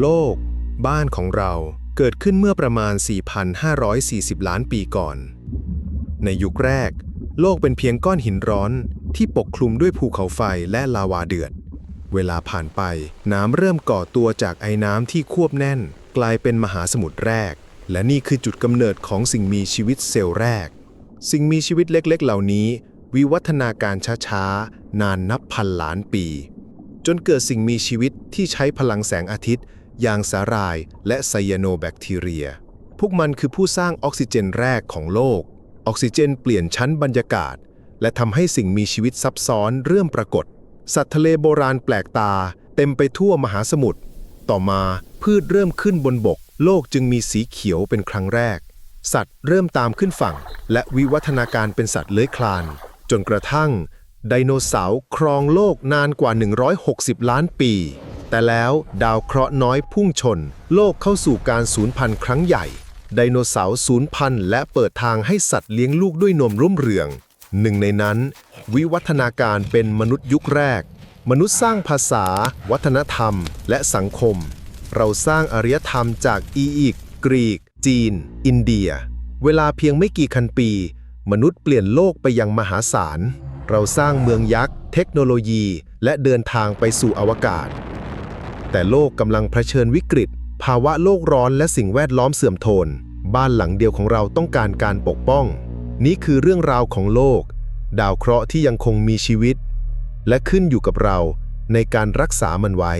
โลก บ้านของเราเกิดขึ้นเมื่อประมาณ 4,540 ล้านปีก่อน ในยุคแรก โลกเป็นเพียงก้อนหินร้อนที่ปกคลุมด้วยภูเขาไฟและลาวาเดือด เวลาผ่านไปน้ำเริ่มก่อตัวจากไอ้น้ำที่ควบแน่น กลายเป็นมหาสมุทรแรก และนี่คือจุดกำเนิดของสิ่งมีชีวิตเซลล์แรก สิ่งมีชีวิตเล็กๆ เหล่านี้ วิวัฒนาการช้าๆ นานนับพันล้านปี จนเกิดสิ่งมีชีวิตที่ใช้พลังแสงอาทิตย์ อย่างสาหร่ายและไซยาโนแบคทีเรีย พวกมันคือผู้สร้างออกซิเจนแรกของโลก ออกซิเจนเปลี่ยนชั้นบรรยากาศ และทำให้สิ่งมีชีวิตซับซ้อนเริ่มปรากฏ สัตว์ทะเลโบราณแปลกตา เต็มไปทั่วมหาสมุทร ต่อมาพืชเริ่มขึ้นบนบก โลกจึงมีสีเขียวเป็นครั้งแรก สัตว์เริ่มตามขึ้นฝั่ง และวิวัฒนาการเป็นสัตว์เลื้อยคลาน จนกระทั่งไดโนเสาร์ครองโลกนานกว่า 160 ล้านปี แต่แล้วดาวเคราะห์น้อยพุ่งชน โลกเข้าสู่การสูญพันธุ์ครั้งใหญ่ ไดโนเสาร์สูญพันธุ์และเปิดทางให้สัตว์เลี้ยงลูกด้วยนมรุ่มเรือง หนึ่งในนั้น วิวัฒนาการเป็นมนุษย์ยุคแรก มนุษย์สร้างภาษา วัฒนธรรม และสังคม เราสร้างอารยธรรมจากอียิปต์กรีก จีน อินเดีย เวลาเพียงไม่กี่คันปี มนุษย์เปลี่ยนโลกไปยังมหาศาล เราสร้างเมืองยักษ์ เทคโนโลยี และเดินทางไปสู่อวกาศ แต่โลกกำลังเผชิญวิกฤต ภาวะโลกร้อนและสิ่งแวดล้อมเสื่อมโทน บ้านหลังเดียวของเราต้องการการปกป้อง นี่คือเรื่องราวของโลก ดาวเคราะห์ที่ยังคงมีชีวิต และขึ้นอยู่กับเราในการรักษามันไว้